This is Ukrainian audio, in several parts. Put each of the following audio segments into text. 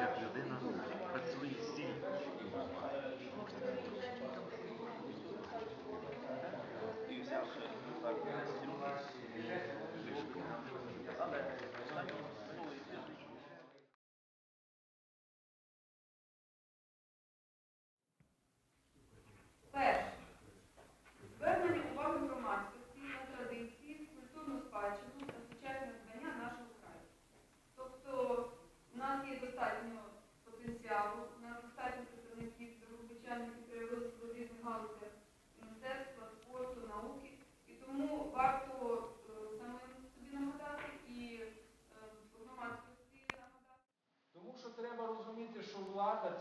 як людина працює з Перше.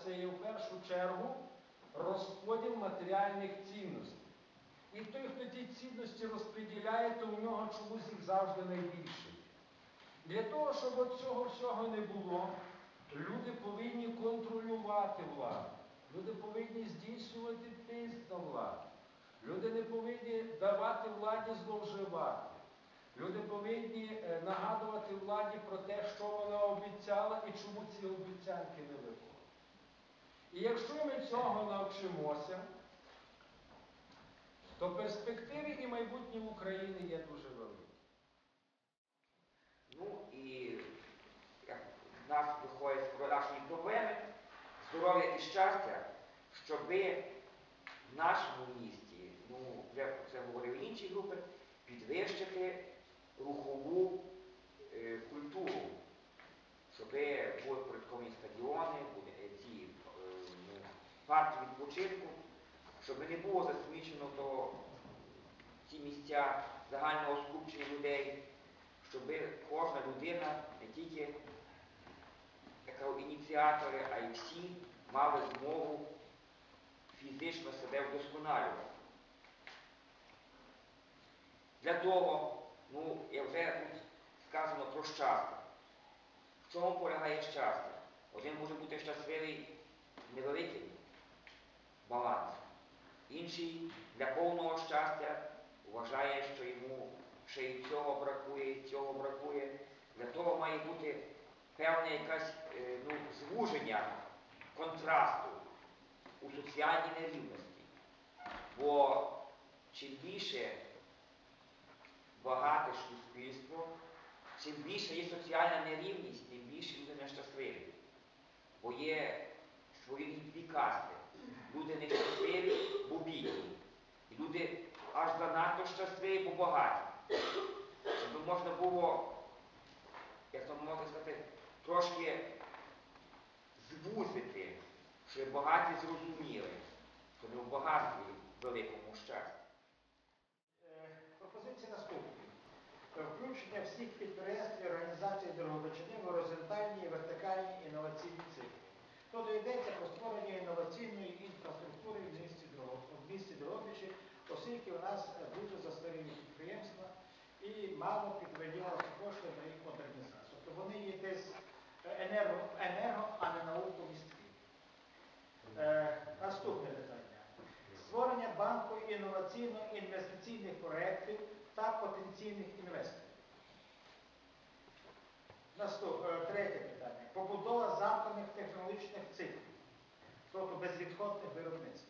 Це є в першу чергу розподіл матеріальних цінностей. І той, хто ті цінності розподіляє, то у нього чомусь їх завжди найбільше. Для того, щоб цього всього не було, люди повинні контролювати владу. Люди повинні здійснювати тиск на владу. Люди не повинні давати владі зловживати. Люди повинні е, нагадувати владі про те, що вона обіцяла і чому ці обіцянки не виконують. І якщо ми цього навчимося, то перспективи і майбутнє України є дуже великі. Ну і як в нас виходять з продажні проблеми, здоров'я і щастя, щоби в нашому місті, ну, вже про це говорили інші групи, підвищити рухову е, культуру, щоб були порядкові стадіони, були парки відпочинку, щоб не було засмічено то ці місця загального скупчення людей, щоб кожна людина, не тільки ініціатори, а й всі мали змогу фізично себе вдосконалювати. Для того, ну, я вже тут сказано про щастя. В чому полягає щастя? Один може бути щасливий Інший для повного щастя вважає, що йому ще й цього бракує, і цього бракує. Для того має бути певне якесь е, ну, звуження контрасту у соціальній нерівності. Бо чим більше багате суспільство, чим більше є соціальна нерівність, тим більше люди нещасливі. Бо є свої дві касти. Люди нещасливі, бо бідні. І люди аж занадто щасливі, бо багаті. Щоб можна було, як то можна сказати, трошки звузити, щоб багаті зрозуміли, що не в багатстві великому щастя. Е, Пропозиція наступна. Е, Включення всіх підприємств і організацій дорогобичини в горизонтальні і вертикальні інноваційні цикли. Тобто йдеться про створення інноваційної інфраструктури в місті Дрогобичі, в місті Дрогобичі, оскільки у нас е, дуже застарілі підприємства і мало підвиділося кошти на їх модернізацію. Тобто вони є десь е, енерго, енерго а не науку містки. Е, наступне питання. Створення банку інноваційно-інвестиційних проєктів та потенційних інвесторів. Наступ, е, третє питання. Побудова замкнених технологічних циклів, тобто безвідходних виробництв.